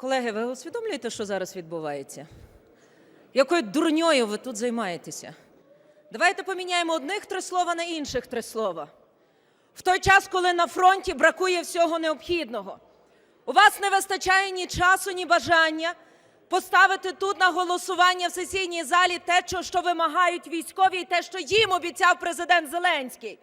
Колеги, ви усвідомлюєте, що зараз відбувається? Якою дурньою ви тут займаєтеся? Давайте поміняємо одних три слова на інших три слова. В той час, коли на фронті бракує всього необхідного, у вас не вистачає ні часу, ні бажання поставити тут на голосування в сесійній залі те, що- вимагають військові, і те, що їм обіцяв президент Зеленський.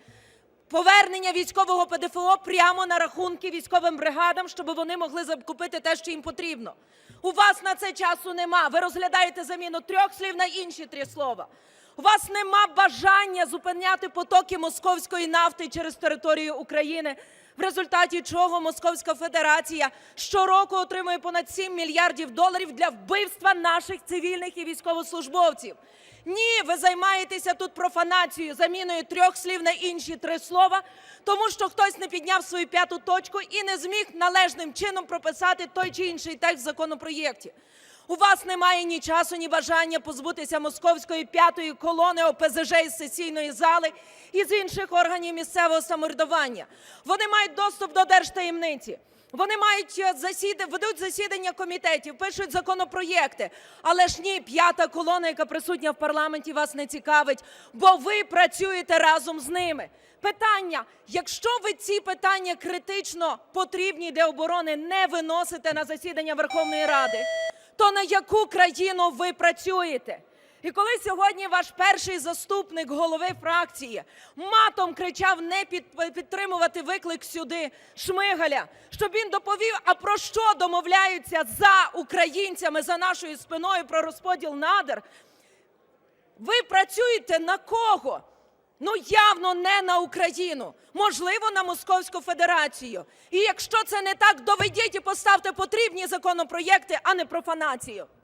Повернення військового ПДФО прямо на рахунки військовим бригадам, щоб вони могли закупити те, що їм потрібно. У вас на це часу нема. Ви розглядаєте заміну трьох слів на інші три слова. У вас нема бажання зупиняти потоки московської нафти через територію України, в результаті чого Московська Федерація щороку отримує понад 7 мільярдів доларів для вбивства наших цивільних і військовослужбовців. Ні, ви займаєтеся тут профанацією, заміною трьох слів на інші три слова, тому що хтось не підняв свою п'яту точку і не зміг належним чином прописати той чи інший текст в законопроєкті. У вас немає ні часу, ні бажання позбутися московської п'ятої колони ОПЗЖ із сесійної зали і з інших органів місцевого самоврядування. Вони мають доступ до держтаємниці. Вони мають е, засіда... ведуть засідання комітетів, пишуть законопроєкти. Але ж ні, п'ята колона, яка присутня в парламенті, вас не цікавить, бо ви працюєте разом з ними. Питання: якщо ви ці питання критично потрібні для оборони не виносите на засідання Верховної Ради, то на яку країну ви працюєте? І коли сьогодні ваш перший заступник голови фракції матом кричав не під, підтримувати виклик сюди Шмигаля, щоб він доповів, а про що домовляються за українцями за нашою спиною про розподіл надр, ви працюєте на кого? Ну, явно не на Україну, можливо, на Московську Федерацію. І якщо це не так, доведіть і поставте потрібні законопроєкти, а не профанацію.